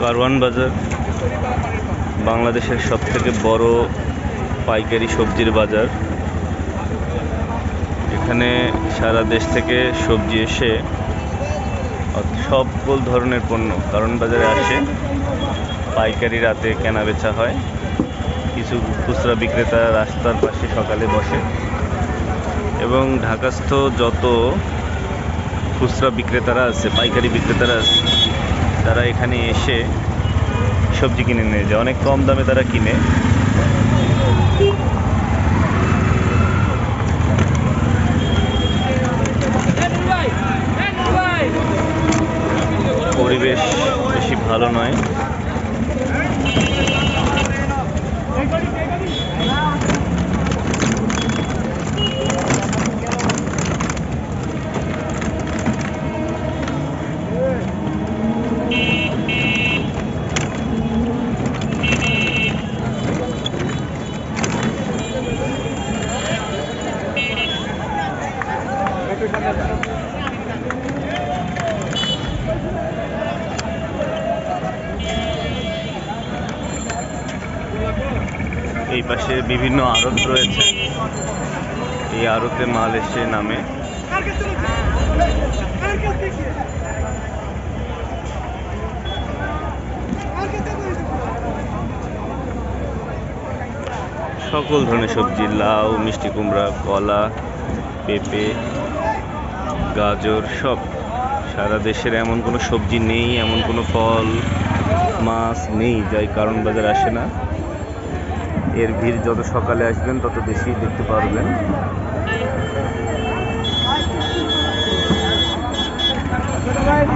কারওয়ান বাজার, বাংলাদেশের সব থেকে বড় পাইকারি সবজির বাজার। এখানে সারা দেশ থেকে সবজি এসে সকল ধরনের পণ্য কারণ বাজারে আসে। পাইকারি রাতে কেনা বেচা হয়। কিছু খুচরা বিক্রেতা রাস্তার পাশে সকালে বসে। এবং ঢাকাস্থ যত খুচরা বিক্রেতারা আছে, পাইকারি বিক্রেতারা আছে তারা এখানে এসে সবজি কিনে নিয়ে যায়। অনেক কম দামে তারা কিনে। পরিবেশ বেশি ভালো নয়। এই পাশে বিভিন্ন আড়ত রয়েছে। এই আড়তে মাল এসে নামে। সকল ধরনের সবজি, লাউ, মিষ্টি কুমড়া, কলা, পেঁপে, গাজর, সব। সারা দেশের এমন কোনো সবজি নেই, এমন কোনো ফল, মাছ নেই, যাই কারণ বাজার আসে না। এর ভিড় যত সকালে আসবেন তত বেশি দেখতে পারবেন। গাড়ি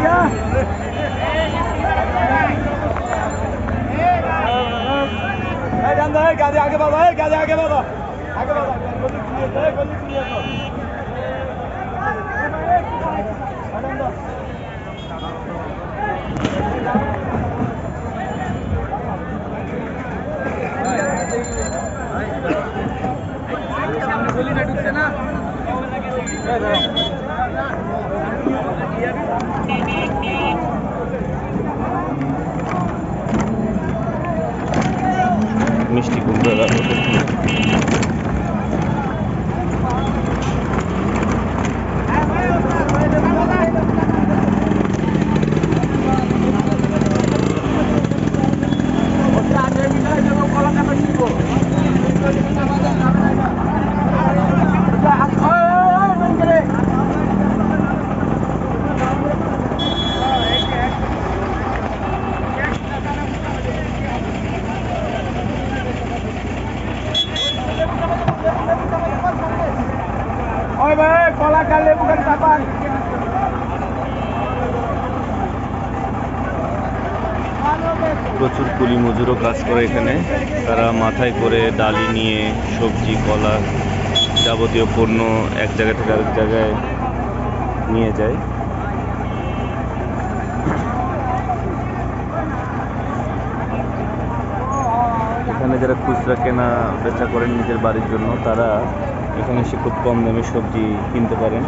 আগে আগে আগে মিষ্টি কুমড়া ओए প্রচুর কুলি মজুরও কাজ করে এখানে। তারা মাথায় করে ডালি নিয়ে সবজি, কলা যাবতীয় পণ্য এক জায়গা থেকে আরেক জায়গায় নিয়ে যায়। এখানে যারা খুচরা কেনা, বেচা করেন নিজের বাড়ির জন্য, তারা এখানে এসে খুব কম দামে সবজি কিনতে পারেন।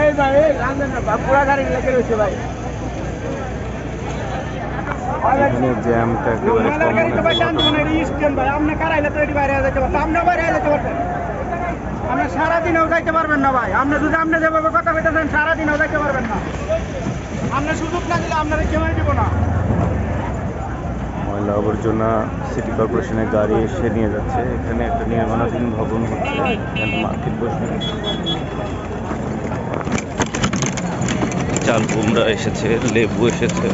এই ভাই এই পুরা গাড়ি লেগে রয়েছে ভাই এখানে জ্যামটা একেবারে কম মানে আপনি সারাদিনেও যাইতে পারবেন না ভাই। আপনি যদি আপনি যেভাবে কথা কইতেছেন সারাদিনেও যাইতে পারবেন না। আপনি সুযোগ না দিলে আপনারা কেমন দিব না। ময়লা আবর্জনা সিটি কর্পোরেশনের গাড়ি এসে নিয়ে যাচ্ছে। এখানে একটা নির্মাণাধীন ভবন হচ্ছে মার্কেট বসবে। চাল কুমড়া এসেছে, লেবু এসেছে,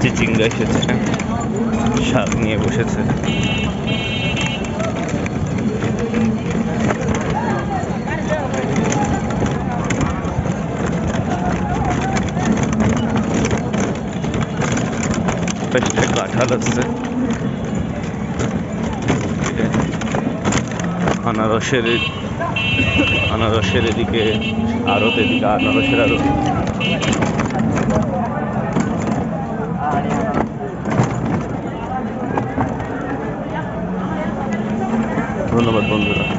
চিচিঙ্গা এসেছে, শাক নিয়ে বসেছে। আনারসের আনারসের এদিকে আড়ত এদিকে আনারসের আড়ত ধন্যবাদ বন্ধুরা।